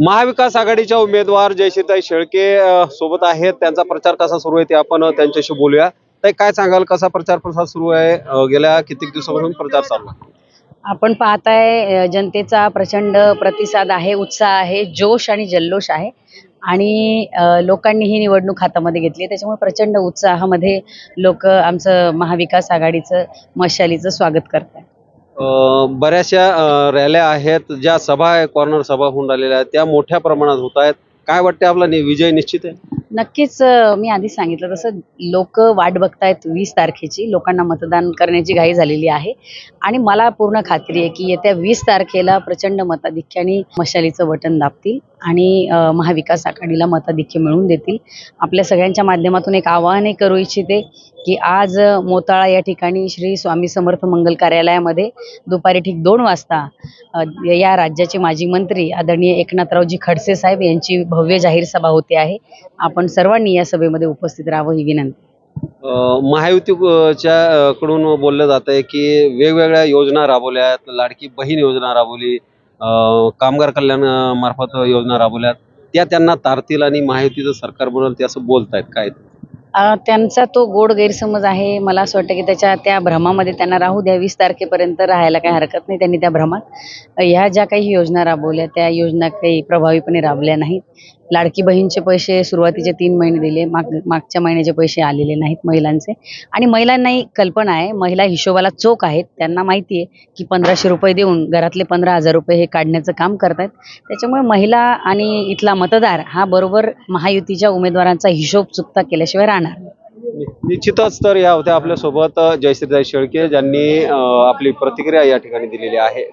महाविकास आघाडीच्या उमेदवार जयश्रीताई शेळके सोबत आहेत. त्यांचा प्रचार कसा सुरू आहे ते आपण त्यांच्याशी बोलूया. ताई काय सांगाल? कसा प्रचार प्रसार सुरू आहे? गेल्या कित्येक दिवसापासून प्रचार चालू आहे. आपण पाहताय जनतेचा प्रचंड प्रतिसाद आहे उत्साह आहे जोश आणि जल्लोष आहे. आणि लोकांनी ही निवडणूक हातामध्ये घेतली त्याच्यामुळे प्रचंड उत्साहामध्ये लोक आमचं महाविकास आघाडीचं मशालीचं स्वागत करतात बऱ्याचशा रॅल्या आहेत ज्या सभा आहे कॉर्नर सभा होऊन राहिलेल्या आहेत. त्या मोठ्या प्रमाणात होत आहेत. काय वाटते आपला नि- विजय निश्चित आहे? नक्कीच अ, मी आधी सांगितलं तसं लोक वाट बघतायत वीस तारखेची. लोकांना मतदान करण्याची घाई झालेली आहे. आणि मला पूर्ण खात्री आहे की येत्या वीस तारखेला प्रचंड मताधिक्याने मशालीचं बटन दाबतील आणि अ, महाविकास आघाडीला मताधिक्य मिळवून देतील. आपल्या सगळ्यांच्या माध्यमातून एक आवाहनही करू इच्छिते की आज मोताळा या ठिकाणी श्री स्वामी समर्थ मंगल कार्यालयामध्ये दुपारी ठीक दोन वाजता या राज्याचे माजी मंत्री आदरणीय एकनाथरावजी खडसे साहेब यांची भव्य जाहीर सभा होते आहे. आपण सर्वांनी या सभेमध्ये उपस्थित राहावं ही विनंती. महायुतीच्या कडून बोललं जात आहे की वेगवेगळ्या योजना राबवल्या आहेत लाडकी बहीण योजना राबवली कामगार कल्याण मार्फत योजना राबवल्यात त्या त्यांना तारतील आणि महायुतीचं सरकार बनवलं ते असं बोलतायत. काय? त्यांचा तो गोड गैरसमज आहे. मला असं वाटतं की त्याच्या त्या भ्रमामध्ये त्यांना राहू द्या. वीस तारखेपर्यंत राहायला काही हरकत नाही त्यांनी त्या भ्रमात. ह्या ज्या काही योजना राबवल्या त्या योजना काही प्रभावीपणे राबल्या नाहीत. लाडकी बहीणचे पैसे सुरुवातीचे तीन महिने दिले. माग मागच्या महिन्याचे पैसे आलेले नाहीत महिलांचे. आणि महिलांनाही कल्पना आहे महिला हिशोबाला चोख आहेत. त्यांना माहिती आहे की पंधराशे रुपये देऊन घरातले पंधरा हजार रुपये हे काढण्याचं काम करतायत. त्याच्यामुळे महिला आणि इथला मतदार हा बरोबर महायुतीच्या उमेदवारांचा हिशोब चुकता केल्याशिवाय राहणार निश्चितच तर या होत्या आपल्यासोबत अ, जयश्रीताई शेळके ज्यांनी आपली प्रतिक्रिया या ठिकाणी दिलेली आहे.